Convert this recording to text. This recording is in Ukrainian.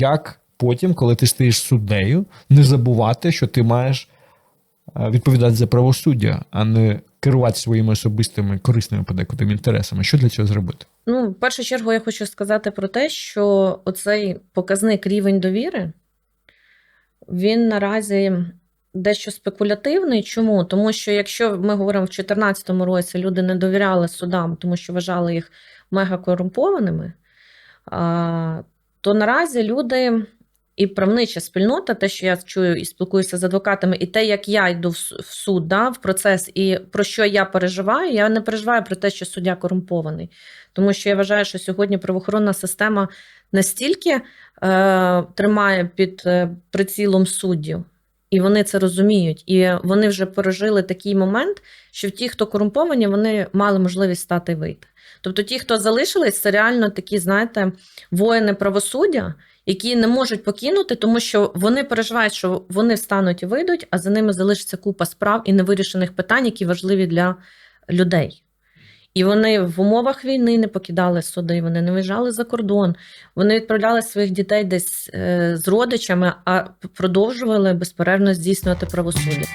як потім, коли ти стаєш суддею, не забувати, що ти маєш е, відповідати за правосуддя, а не керувати своїми особистими корисними подекуди інтересами. Що для цього зробити? Ну, в першу чергу, я хочу сказати про те, що оцей показник рівень довіри, він наразі дещо спекулятивний. Чому? Тому що якщо ми говоримо в 2014 році, люди не довіряли судам, тому що вважали їх мега корумпованими, а, то наразі люди і правнича спільнота, те, що я чую і спілкуюся з адвокатами, і те, як я йду в суд, да, в процес, і про що я переживаю, я не переживаю про те, що суддя корумпований. Тому що я вважаю, що сьогодні правоохоронна система настільки е, тримає під е, прицілом суддів, і вони це розуміють. І вони вже пережили такий момент, що ті, хто корумповані, вони мали можливість стати і вийти. Тобто ті, хто залишились, це реально такі, знаєте, воїни правосуддя, які не можуть покинути, тому що вони переживають, що вони встануть і вийдуть, а за ними залишиться купа справ і невирішених питань, які важливі для людей. І вони в умовах війни не покидали суди, вони не виїжджали за кордон, вони відправляли своїх дітей десь е, з родичами, а продовжували безперервно здійснювати правосуддя.